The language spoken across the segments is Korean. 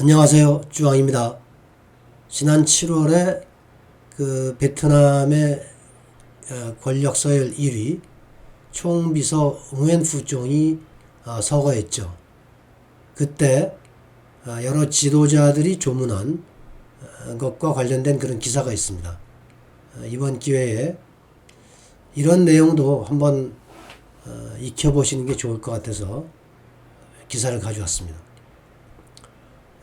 안녕하세요. 주왕입니다. 지난 7월에 그 베트남의 어, 권력 서열 1위 총비서 응웬푸종이 어, 서거했죠. 그때 어, 여러 지도자들이 조문한 어, 것과 관련된 그런 기사가 있습니다. 어, 이번 기회에 이런 내용도 한번 어, 익혀보시는 게 좋을 것 같아서 기사를 가져왔습니다.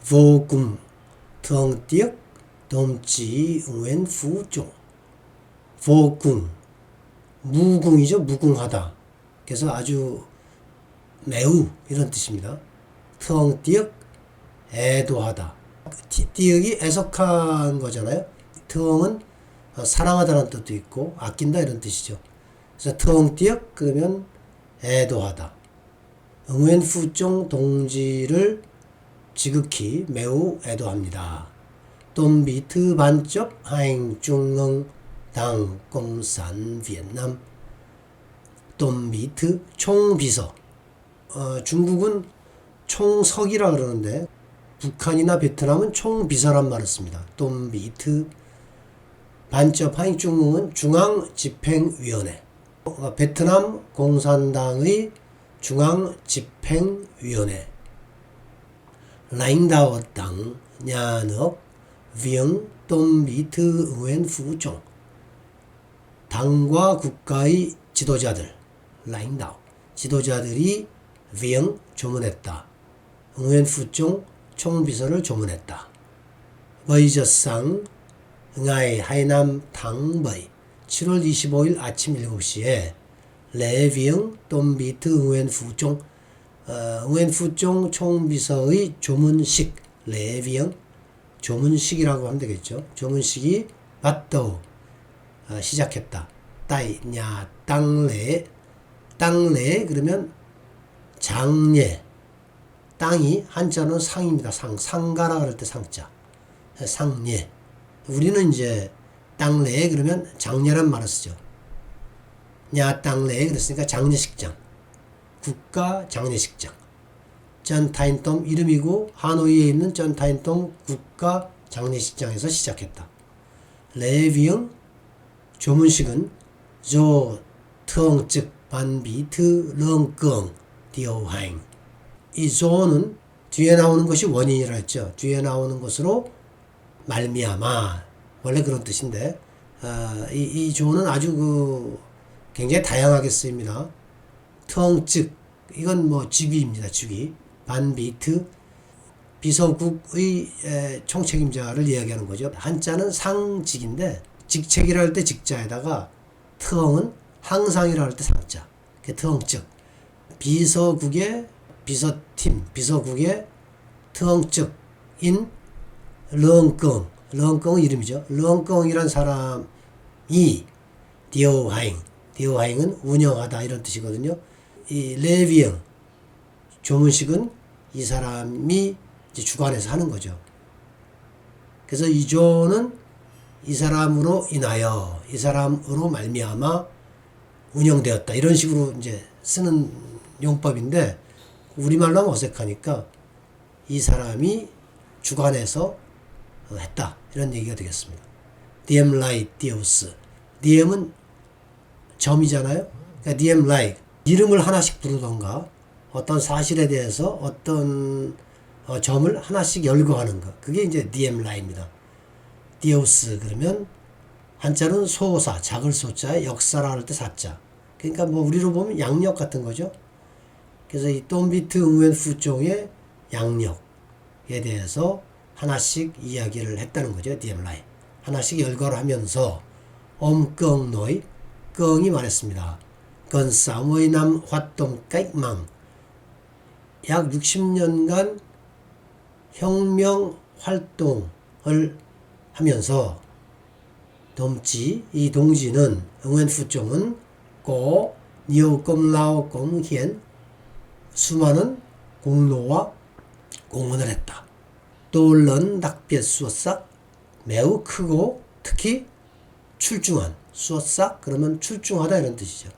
Vô cùng thương tiếc đồng chí Nguyễn Phú Trọng. Vô cùng. 무궁이죠 무궁하다. 그래서 아주 매우 이런 뜻입니다. thương 애도하다. 띠역이 애석한 거잖아요. thương 은 사랑하다는 뜻도 있고 아낀다 이런 뜻이죠. 그래서 thương 그러면 애도하다. 응웬푸종 동지를 지극히 매우 애도합니다. 똠비트 반접 하행 중흥 당 공산 비엔남 똠비트 총비서 어, 중국은 총석이라 그러는데 북한이나 베트남은 총비서란 말을 씁니다. 똠비트 반접 하행 중흥은 중앙집행위원회 어, 베트남 공산당의 중앙집행위원회 lãnh đạo đảng, nhà nước, viếng tôn bí thư Nguyễn Phú Trọng, 당과 국가의 지도자들, lãnh đạo, 지도자들이 viếng 조문했다. Trọng 총비서를 조문했다. Ngày 25 tháng 7, 7월 25일 아침 7시에 lễ viếng tôn bí thư Nguyễn Phú Trọng 어, 응웬푸종 총비서의 조문식 레비영 조문식이라고 하면 되겠죠. 조문식이 맞도 어, 시작했다. 따이냐 땅래 땅래 그러면 장례 땅이 한자는 상입니다. 상 상가라 그럴 때 상자 상례 우리는 이제 땅래 그러면 장례란 말을 쓰죠. 냐 땅래 그랬으니까 장례식장 국가 장례식장. 쩐타인톰 이름이고 하노이에 있는 쩐타인톰 국가 장례식장에서 시작했다. 레비응 조문식은 조 텅즉 반비 트 렁껑 디오하잉 이 조는 뒤에 나오는 것이 원인이라 했죠. 뒤에 나오는 것으로 말미암아 원래 그런 뜻인데 어, 이, 이 조는 아주 그 굉장히 다양하게 쓰입니다. 텅즉 이건 뭐 직위입니다. 직위 반비트 비서국의 총책임자를 이야기하는 거죠. 한자는 상직인데 직책이라 할 때 직자에다가 텅은 항상이라 할 때 상자. 그 텅즉 비서국의 비서팀 비서국의 텅즉인 렁껑 렁껑 이름이죠. 렁껑이란 사람이 디오하잉 디오하잉은 운영하다 이런 뜻이거든요. 이 레비영 조문식은 이 사람이 주관해서 하는 거죠. 그래서 이 조는 이 사람으로 인하여 이 사람으로 말미암아 운영되었다 이런 식으로 이제 쓰는 용법인데 우리말로 하면 어색하니까 이 사람이 주관해서 했다 이런 얘기가 되겠습니다. DM 라이 디오스 DM은 점이잖아요. 그러니까 DM 라 이 이름을 하나씩 부르던가 어떤 사실에 대해서 어떤 어, 점을 하나씩 열거하는 것. 그게 이제 디엠라입니다. 디오스 그러면 한자는 소사, 작을 소자에 역사라 할 때 사자. 그러니까 뭐 우리로 보면 양력 같은 거죠. 그래서 이 똠비트 응웬 후종의 양력에 대해서 하나씩 이야기를 했다는 거죠. 디엠라이. 하나씩 열거를 하면서 엄껑노이 껑이 말했습니다. 건 사무이남 활동 cách mạng 약 60년간 혁명 활동을 하면서 동지 이 동지는 응원푸종은 고 công hiến 수많은 공로와 공헌을 했다. đặc biệt xuất 매우 크고 특히 출중한 xuất 그러면 출중하다 이런 뜻이죠.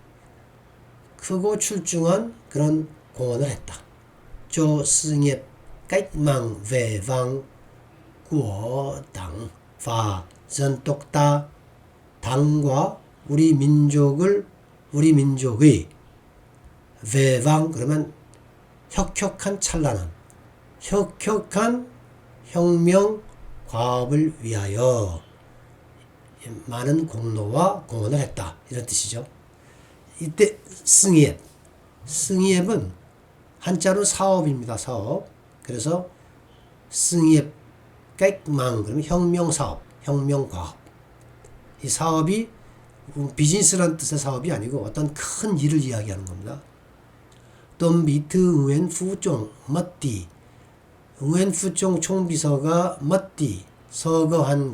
크고 출중한 그런 공헌을 했다. 조 승예 cách mạng vẻ 당과 우리 민족을 우리 민족의 외방 그러면 혁혁한 찬란한 혁혁한 혁명 과업을 위하여 많은 공로와 공헌을 했다 이런 뜻이죠. 이때 승이앱 승이앱은 한자로 사업입니다. 사업. 그래서 승이앱 깨망 그러면 혁명 사업, 혁명 과업. 이 사업이 비즈니스라는 뜻의 사업이 아니고 어떤 큰 일을 이야기하는 겁니다. 또 미트 응웬 후종 멋디 응웬 후종 총비서가 멋디 서거한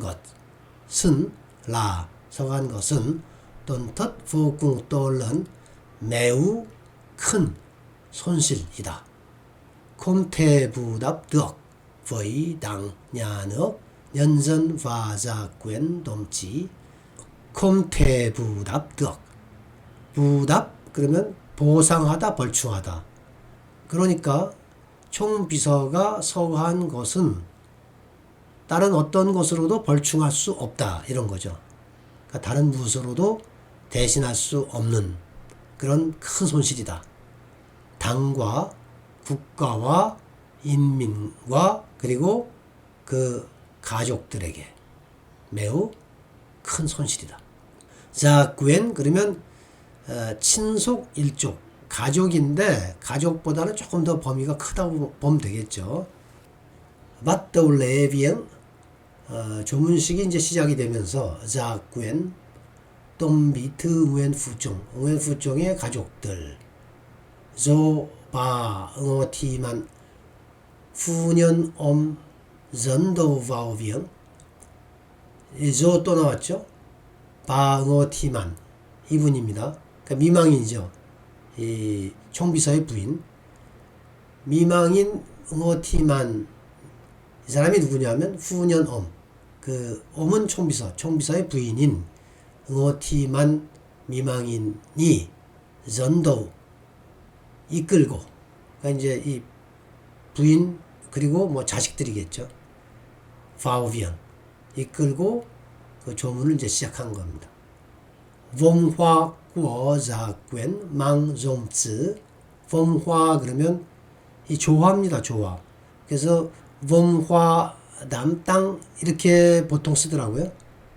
것은 라 서거한 것은 돈텄 부궁 떠올른 매우 큰 손실이다. nước nhân dân và gia quyền đồng chí không thể bù đắp. 부답 그러면 보상하다 벌충하다. 그러니까 총비서가 서거한 것은 다른 어떤 것으로도 벌충할 수 없다 이런 거죠. 그러니까 다른 무엇으로도 대신할 수 없는 그런 큰 손실이다. 당과 국가와 인민과 그리고 그 가족들에게 매우 큰 손실이다. 자, 구엔 그러면 어, 친속 일족 가족인데 가족보다는 조금 더 범위가 크다고 보면 되겠죠. 맞더 레비엔 어, 조문식이 이제 시작이 되면서 자, 구엔 똥비트 응웬 후종 응웬 후종의 가족들 조바 응어티만 후년 엄 전도 와오비엔 이조 또 나왔죠. 바 응어티만 이분입니다. 그러니까 미망인이죠. 이 총비서의 부인 미망인 응어티만 이 사람이 누구냐면 후년 엄. 그 엄은 총비서, 총비서의 부인인 응 어티만 미망인이 전도 이끌고 그러니까 이제 이 부인 그리고 뭐 자식들이겠죠. 파오비언 이끌고 그 조문을 이제 시작한 겁니다. 봄화 구어자권 망종즈 봄화 그러면 이 조화입니다. 조화. 그래서 봄화 남땅 이렇게 보통 쓰더라고요.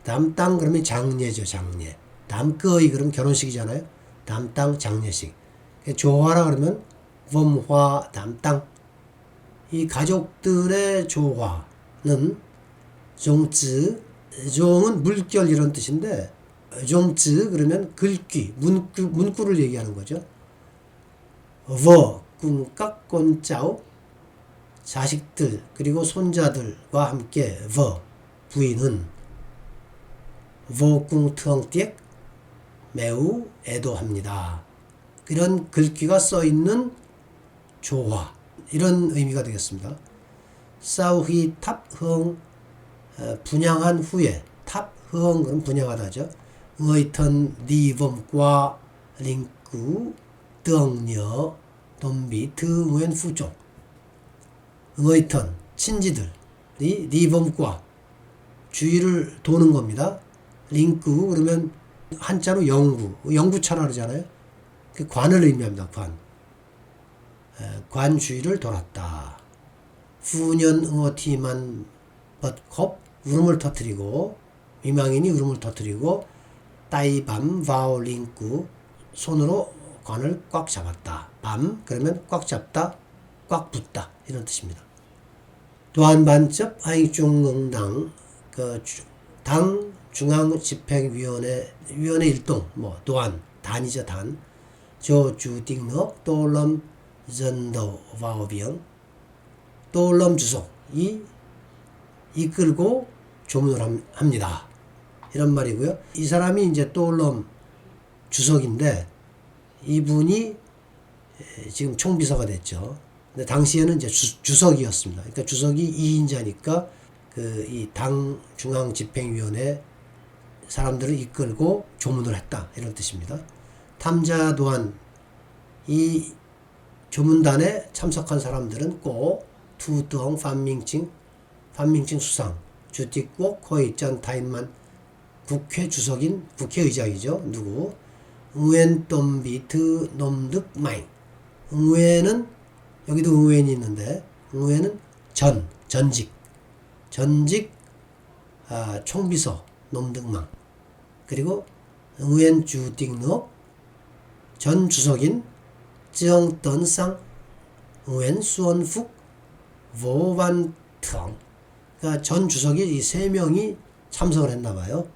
남땅 그러면 장례죠. 장례. 남거이 그러면 결혼식이잖아요. 남땅 장례식. 조화라 그러면 봄화 남땅 이 가족들의 조화는 종즈 종은 물결 이런 뜻인데 종즈 그러면 글귀 문구 문구를 얘기하는 거죠. 워 꿈깍 꼰짜오 자식들 그리고 손자들과 함께 워 부인은 워궁트엉띠 매우 애도합니다. 이런 글귀가 써 있는 조화 이런 의미가 되겠습니다. 사우히 탑흥 어, 분양한 후에 탑흥 그럼 분양하다죠. 의턴 니범과 링구 덩녀 돈비 드무엔 후종 의턴 친지들이 니범과 주위를 도는 겁니다. 링구 그러면 한자로 영구 영구차라 그러잖아요. 그 관을 의미합니다. 관. 관 주위를 돌았다. 후년 응어티만 벗컵 울음을 터뜨리고 미망인이 울음을 터뜨리고 따이밤 바올링구 손으로 관을 꽉 잡았다. 밤 그러면 꽉 잡다, 꽉 붙다 이런 뜻입니다. 또한 반접 하이중응당 그당 중앙집행위원회 위원회 일동 뭐 또한 단이죠 단 조주딩너 또lâm 전도 와오병 또lâm 주석이 이끌고 조문을 합니다. 이런 말이고요. 이 사람이 이제 또lâm 주석인데 이분이 지금 총비서가 됐죠. 근데 당시에는 이제 주, 석이었습니다 그러니까 주석이 2인자니까 그 이 당 중앙 집행위원회 사람들을 이끌고 조문을 했다 이런 뜻입니다. 탐자 또한 이 조문단에 참석한 사람들은 꼭 투덩 판밍증 판밍증 수상 주택국 거의전 타인만 국회 주석인 국회의장이죠. 누구? 응웬 똠비트 놈득 마이. 응웬은 여기도 응웬이 있는데 응웬은 전 전직 전직 아, 총비서 놈득망 그리고 응웬 주띵노 전 주석인 정던상 응웬 수원푹 보반트엉 그러니까 전 주석이 이 세 명이 참석을 했나 봐요.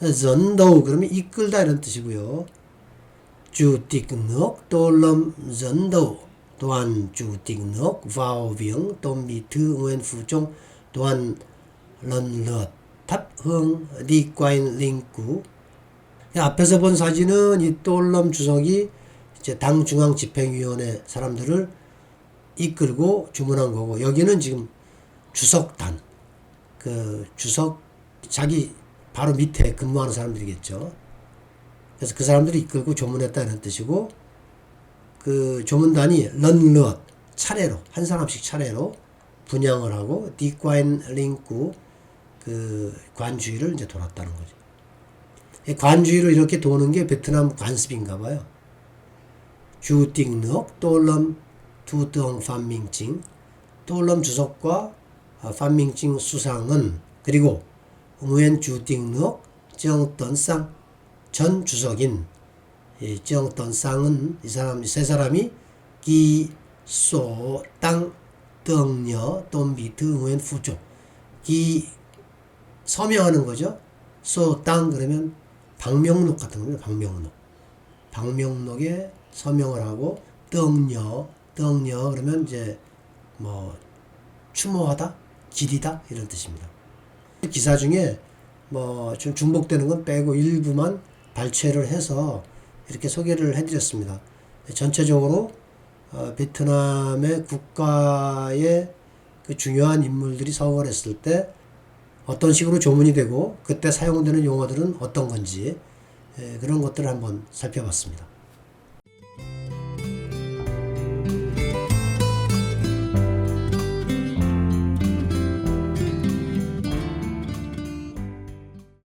전도 그러면 이끌다 이런 뜻이고요. 주틱넉 돌럼 전도 또한 주틱넉 vào 돔비 트웬 후종 또한 런럿 탑흥 리과인 링구. 앞에서 본 사진은 이 돌럼 주석이 이제 당 중앙 집행위원회 사람들을 이끌고 주문한 거고 여기는 지금 주석단. 그 주석 자기 바로 밑에 근무하는 사람들이겠죠. 그래서 그 사람들이 이끌고 조문했다는 뜻이고 그 조문단이 런럿 차례로 한 사람씩 차례로 분양을 하고 디과인 링구 그 관주의를 이제 돌았다는 거죠. 이 관주의를 이렇게 도는 게 베트남 관습인가 봐요. 주띵넉 또lâm 두덩 판밍징 또lâm 주석과 아, 판밍징 수상은 그리고 응웬 주띵넉 정던상 전 주석인 이 정던상은 이 사람 세 사람이 기소땅 덩녀 돈비트 응웬 후조 기 서명하는 거죠. 소땅 그러면 방명록 같은 겁니다. 방명록. 방명록에 서명을 하고 덩녀 덩녀 그러면 이제 뭐 추모하다 기리다 이런 뜻입니다. 기사 중에 뭐 좀 중복되는 건 빼고 일부만 발췌를 해서 이렇게 소개를 해드렸습니다. 전체적으로 어, 베트남의 국가의 그 중요한 인물들이 서거를 했을 때 어떤 식으로 조문이 되고 그때 사용되는 용어들은 어떤 건지 에, 그런 것들을 한번 살펴봤습니다.